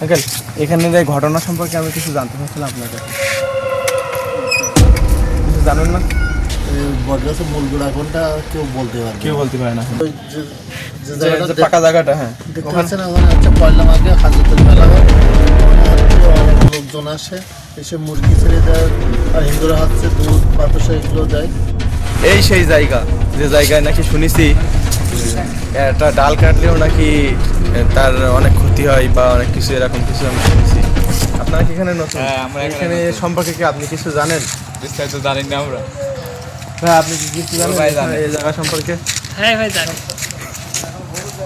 Uncle এখানে যে ঘটনা সম্পর্কে আমি কিছু জানতে চাচ্ছিলাম আপনার কাছে কিছু জানেন না? বটগাছের মূল গোড়া কোনটা কেউ বলতে পারবে না। কেউ বলতে পারে না। ওই যে- জায়গাটা হ্যাঁ। দেখতে ওখানে ওখানে হচ্ছে পয়লা হাজতের মেলা লোকজন আসে এসে মুরগি ছেড়ে দেয় আর হিন্দুরা হচ্ছে দুধ বাতাসা এগুলো দেয়। এই সেই জায়গা যে জায়গায় নাকি শুনেছি একটা ডাল কাটলেও নাকি তার অনেক ক্ষতি হয় বা অনেক কিছু এরকম কিছু আমি শুনেছি। আপনারা কি এখানে নতুন? হ্যাঁ, আমরা এখানে সম্পর্কে কি আপনি কিছু জানেন? বিস্তারিত জানি না আমরা। হ্যাঁ আপনি কি কিছু জানেন। এই জায়গা সম্পর্কে? হ্যাঁ ভাই জানি।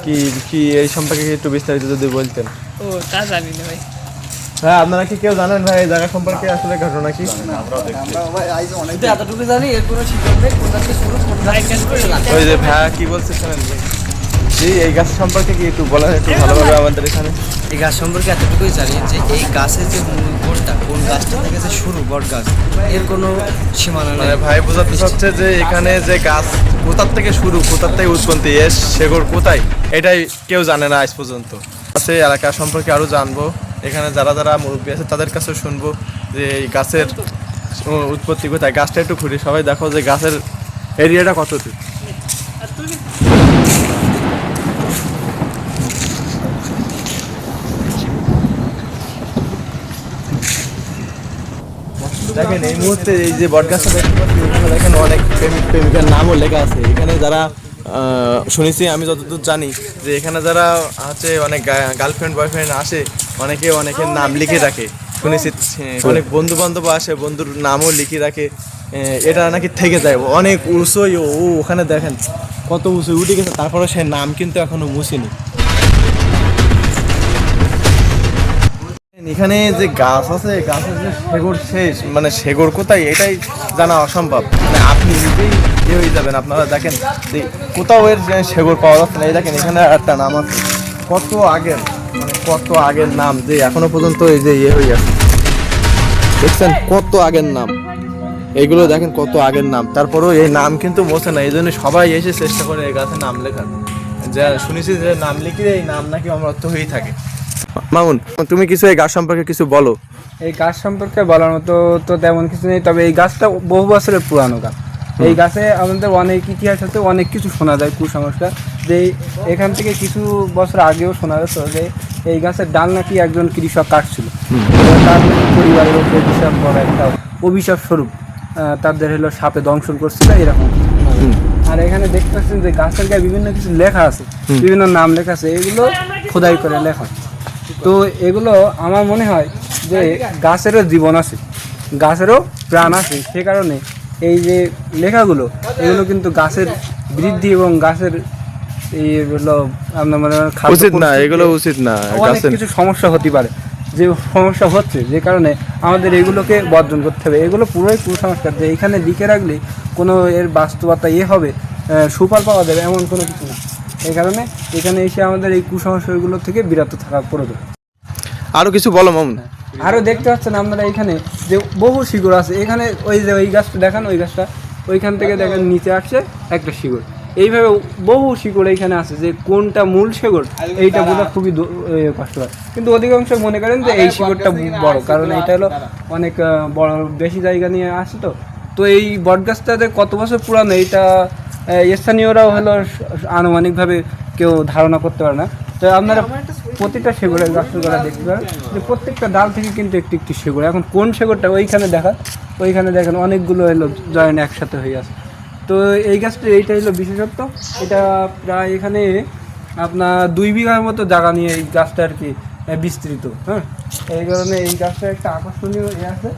কি কি এই সম্পর্কে একটু বিস্তারিত যদি বলতেন। ও তা জানি না ভাই। হ্যাঁ আপনারা কি কেউ জানেন ভাই এই জায়গা সম্পর্কে আসলে ঘটনা কি? এতটুকু জানি এর ওই যে ভাইয়া কি বলছে শোনেন জি এই গাছ সম্পর্কে কি একটু বলেন একটু ভালোভাবে আমাদের এখানে। এই গাছ সম্পর্কে এতটুকুই জানি যে এই গাছের যে মূল কোনটা কোন গাছটা থেকে যে শুরু বট গাছ এর কোনো সীমানা মানে নেই। ভাই বোঝাতে চাচ্ছে যে এখানে যে গাছ কোথার থেকে শুরু কোথার থেকে উৎপত্তি এস সেগুলো কোথায় এটাই কেউ জানে না আজ পর্যন্ত। আছে এলাকা সম্পর্কে আরও জানব। এখানে যারা যারা মুরব্বী আছে, তাদের কাছেও শুনব যে এই গাছের উৎপত্তি কোথায়। গাছটা একটু ঘুরি, সবাই দেখো যে গাছের এরিয়াটা কতটুকু দেখেন, এই মুহূর্তে এই যে বটগাছটা দেখতে দেখেন অনেক প্রেমিক প্রেমিকার নামও লেখা আছে। এখানে যারা শুনেছি, আমি যতদূর জানি যে এখানে যারা আছে, অনেক গার্লফ্রেন্ড বয়ফ্রেন্ড আসে অনেকে অনেকের নাম লিখে রাখে শুনেছি অনেক বন্ধু বান্ধব আসে বন্ধুর নামও লিখে রাখে। এটা নাকি থেকে যায় অনেক উঁচুই ও ওখানে দেখেন কত উঁচু উঠে গেছে তারপরে সে নাম কিন্তু এখনও মুছেনি। এখানে যে গাছ আছে গাছের যে শেকড় শেষ মানে শেকড় কোথায় এটাই জানা অসম্ভব। মানে আপনি নিজেই ইয়ে হয়ে যাবেন আপনারা দেখেন যে কোথাও এর শেকড় পাওয়া যাচ্ছে না। এই দেখেন এখানে একটা নাম আছে কত আগের। মানে কত আগের নাম যে এখনও পর্যন্ত এই যে ইয়ে হয়ে আছে। দেখছেন কত আগের নাম। এগুলো দেখেন কত আগের নাম। তারপরেও এই নাম কিন্তু মোছে না এই জন্য সবাই এসে চেষ্টা করে এই গাছে নাম লেখার। যা শুনেছি যে নাম লিখলে এই নাম নাকি অমরত্ব হয়েই থাকে। মামুন তুমি কিছু এই গাছ সম্পর্কে কিছু বলো। এই গাছ সম্পর্কে বলার মতো তো তেমন কিছু নেই তবে এই গাছটা বহু বছরের পুরানো গাছ। এই গাছে আমাদের অনেক ইতিহাস আছে অনেক কিছু শোনা যায় কুসংস্কার। যে এখান থেকে কিছু বছর আগেও শোনা যেত যে এই গাছের ডাল নাকি একজন কৃষক কাটছিল। তার পরিবারের উপরে বিশাল বড় একটা অভিশাপ স্বরূপ তাদের হলো সাপে দংশন করছিল, এরকম। আর এখানে দেখতে পাচ্ছেন যে গাছের গায়ে বিভিন্ন কিছু লেখা আছে, বিভিন্ন নাম লেখা আছে, এগুলো খোদাই করে লেখা। তো এগুলো আমার মনে হয় যে গাছেরও জীবন আছে, গাছেরও প্রাণ আছে, সে কারণে এই যে লেখাগুলো, এগুলো কিন্তু গাছের বৃদ্ধি এবং গাছের এই হলো আপনার মনে উচিত না এগুলো উচিত না অনেক কিছু সমস্যা হতে পারে। যে সমস্যা হচ্ছে যে কারণে আমাদের এগুলোকে বর্জন করতে হবে। এগুলো পুরোই কুসংস্কার যে এখানে লিখে রাখলে কোনো এর বাস্তবতা ইয়ে হবে সুফল পাওয়া যাবে এমন কোনো কিছু না। এই কারণে এখানে এসে আমাদের এই কুসংস্কারগুলো থেকে বিরত থাকা প্রয়োজন। আরও কিছু বলো মামুন। আরও দেখতে পাচ্ছেন আপনারা এখানে যে বহু শিকড় আছে। এখানে ওই যে ওই গাছটা দেখান ওই গাছটা? ওইখান থেকে দেখেন নিচে আসছে একটা শিকড়। এইভাবে বহু শিকড় এইখানে আছে যে কোনটা মূল শিকড় এইটা বোঝা খুবই কষ্ট হয়। কিন্তু অধিকাংশ মনে করেন যে এই শিকড়টা বড় কারণ এটা হলো অনেক বড় বেশি জায়গা নিয়ে আসে তো। তো এই বটগাছটাতে কত বছর পুরানো? এইটা স্থানীয়রাও হলো আনুমানিকভাবে কেউ ধারণা করতে পারে না। তো আপনারা প্রতিটা শেগুড়ের গাছের গোড়া দেখতে পারেন। যে প্রত্যেকটা ডাল থেকে কিন্তু একটি একটি শেগুড় এখন কোন শেগুড়টা ওইখানে দেখা ওইখানে দেখেন অনেকগুলো এলো জয়েন্ট একসাথে হয়ে আছে। তো এই গাছটা এইটা হলো বিশেষত্ব। এটা প্রায় এখানে আপনার দুই বিঘার মতো জায়গা নিয়ে এই গাছটা আর কি বিস্তৃত হ্যাঁ? এই কারণে এই গাছটা একটা আকর্ষণীয় ইয়ে আছে।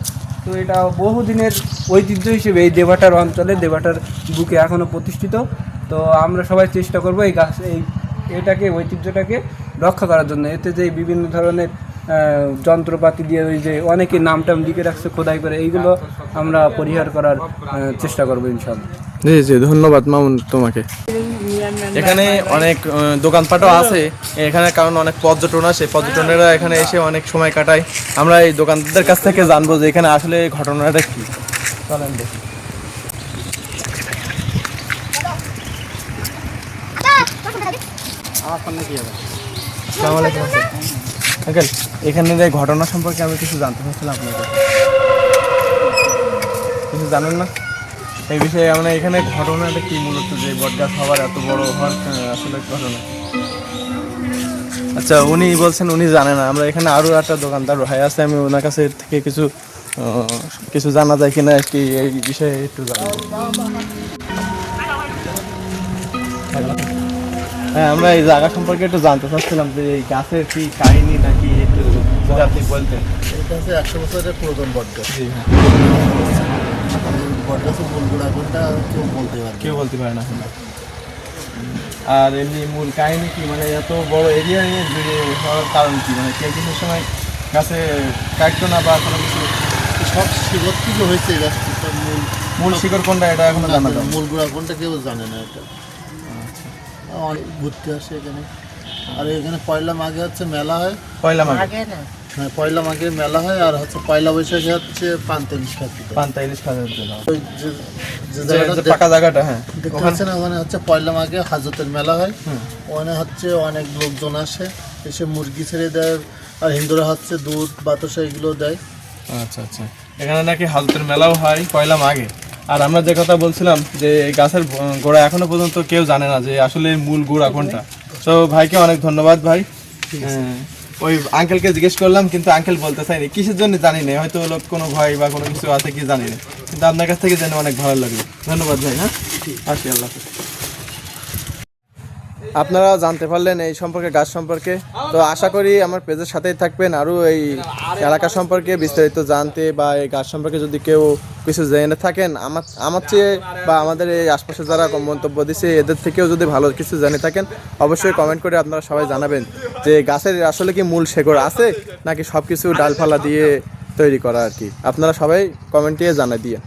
তো এটা বহুদিনের ঐতিহ্য হিসেবে এই দেবাটার অঞ্চলে দেবাটার বুকে এখনও প্রতিষ্ঠিত। তো আমরা সবাই চেষ্টা করব এই গাছ, এই এটাকে, ঐতিহ্যটাকে রক্ষা করার জন্য। এতে যে বিভিন্ন ধরনের যন্ত্রপাতি দিয়ে ওই যে অনেকে নাম টাম লিখে রাখছে খোদাই করে, এইগুলো আমরা পরিহার করার চেষ্টা করব ইনশাল্লাহ জি জি, ধন্যবাদ মামুন তোমাকে। এখানে অনেক দোকানপাটও আছে। এখানে কারণ অনেক পর্যটন আসে। পর্যটনেরা এখানে এসে অনেক সময় কাটায়। আমরা এই দোকানদারদের কাছ থেকে জানব যে এখানে আসলে ঘটনাটা কি। চলেন দেখি। এখানের এই ঘটনা সম্পর্কে আমি কিছু জানতে চাচ্ছিলাম আপনার কিছু জানেন না? এই বিষয়ে মানে এখানে ঘটনাটা কি মূলত? যে বটগাছ হওয়ার এত বড় হওয়ার আসলে ঘটনা। আচ্ছা উনি বলছেন উনি জানে না। আমরা এখানে আরও একটা দোকানদার ভাই আছে আমি ওনার কাছে থেকে কিছু কিছু জানা যায় কিনা কি এই বিষয়ে একটু জানাব হ্যাঁ আমরা এই জায়গা সম্পর্কে একটু জানতে চাচ্ছিলাম যে এই গাছের কি কাহিনী নাকি একটু যদি আপনি বলতেন। এটা হচ্ছে একশো বছরের পুরাতন বট গাছ কোনটা কেউ বলতে পারবে কেউ বলতে পারে না। আর এমনি মূল কাহিনী কি মানে এত বড় এরিয়া নিয়ে জুড়ে হওয়ার কারণ কি? মানে কেউ কিছু সময় গাছে কাটতো না বা কোনো কিছু? সব শিকড় থেকে হয়েছে গাছটি মূল মূল শিকড় কোনটা এটা এখনও জানা যায় না। মূল গোড়া কোনটা কেউ জানে না এটা। অনেক ঘুরতে আসে এখানে। আর এখানে পয়লা মাঘে হচ্ছে মেলা হয়। পয়লা মাঘ। হ্যাঁ পয়লা মাঘে মেলা হয় আর হচ্ছে পয়লা বৈশাখে হচ্ছে পান্তা ইলিশ খাওয়ার জন্য ওই যে- জায়গাটা হ্যাঁ। দেখতে পাচ্ছেন ওখানে হচ্ছে পয়লা মাঘে হাজতের মেলা হয়। ওখানে হচ্ছে অনেক লোকজন আসে এসে মুরগি ছেড়ে দেয় আর হিন্দুরা হচ্ছে দুধ বাতাসা এগুলো দেয়। আচ্ছা আচ্ছা। এখানে নাকি হাজতের মেলাও হয় পয়লা মাঘে। আর আমরা যে কথা বলছিলাম যে এই গাছের গোড়া এখনও পর্যন্ত কেউ জানে না যে আসলে মূল গোড়া কোনটা। তো ভাইকে অনেক ধন্যবাদ ভাই। হ্যাঁ, ওই আঙ্কেলকে জিজ্ঞেস করলাম, কিন্তু আঙ্কেল বলতে চাইনি কিসের জন্য জানি না হয়তো লোক কোনো ভয় বা কোনো কিছু আছে কি জানি না। কিন্তু আপনার কাছ থেকে জেনে অনেক ভালো লাগল। ধন্যবাদ ভাই হ্যাঁ? আসি, আল্লাহ আপনারা জানতে পারলেন এই সম্পর্কে, গাছ সম্পর্কে। তো আশা করি আমার পেজের সাথেই থাকবেন। আরও এই এলাকা সম্পর্কে বিস্তারিত জানতে বা এই গাছ সম্পর্কে যদি কেউ কিছু জেনে থাকেন, আমার আমার চেয়ে বা আমাদের এই আশপাশে যারা মন্তব্য দিচ্ছে এদের থেকেও যদি ভালো কিছু জেনে থাকেন, অবশ্যই কমেন্ট করে আপনারা সবাই জানাবেন। যে গাছের আসলে কি মূল শেকড় আছে নাকি সবকিছু ডালফালা দিয়ে তৈরি করা আর কি? আপনারা সবাই কমেন্টে জানা দিয়ে।